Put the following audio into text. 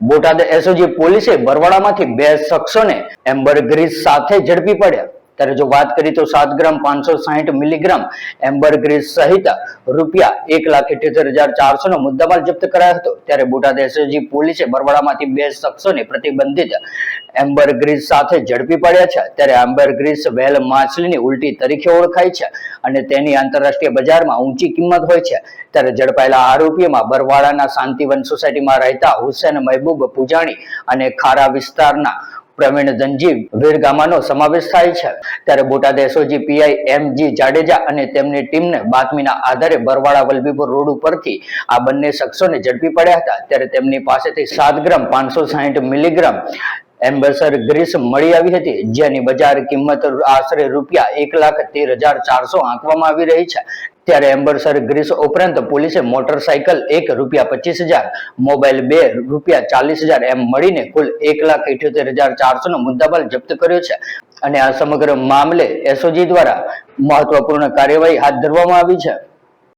Botad SOG પોલીસે બરવાડામાંથી બે શખ્સોને amber Greece સાથે ઝડપી પડ્યા. ત્યારે જો વાત કરીએ તો સાત ગ્રામ પાંચસો સાહીઠ મિલીગ્રામ એમ્બરગ્રીસ સહિત રૂપિયા એક લાખ ઇઠ્યોતેર હજાર ચારસો નો મુદ્દામાલ જપ્ત કરાયો હતો. ત્યારે બોટાદ એસઓજી પોલીસે બરવાડામાંથી બે શખ્સોને પ્રતિબંધિત એમ્બરગ્રીસ સાથે ઝડપી પડ્યા છે. ત્યારે એમ્બરગ્રીસ વેલ માછલીની ઉલટી તરીકે ઓળખાય છે અને તેની આંતરરાષ્ટ્રીય બજારમાં ઊંચી કિંમત હોય છે. ત્યારે ઝડપાયેલા આરોપીઓમાં બરવાડાના શાંતિવન સોસાયટીમાં રહેતા હુસેન મહેબૂબ પૂજાણી અને ખારા વિસ્તારના પ્રવીણ ધનજી વીરગામાનો સમાવેશ થાય છે. ત્યારે Botad SOG PI M G Jadeja અને તેમની ટીમને બાતમીના આધારે બરવાડા વલભીપુર રોડ ઉપરથી આ બંને શખ્સોને ઝડપી પડ્યા હતા. ત્યારે તેમની પાસેથી સાત ગ્રામ, પાંચસો સાહીઠ મિલીગ્રામ એમ્બેસર ગ્રીસ મળી આવી હતી, જેની બજાર કિંમત આશરે રૂપિયા એક લાખ તેર હજાર ચારસો આંકવામાં આવી રહી છે. ત્યારે એમ્બરસર ગ્રીસ ઉપરાંત પોલીસે મોટરસાયકલ એક રૂપિયા પચીસ હજાર, મોબાઈલ બે રૂપિયા ચાલીસ હજાર એમ મળીને કુલ એક લાખ ઇઠ્યોતેર હજાર ચારસો નો મુદ્દામાલ જપ્ત કર્યો છે. અને આ સમગ્ર મામલે એસઓજી દ્વારા મહત્વપૂર્ણ કાર્યવાહી હાથ ધરવામાં આવી છે.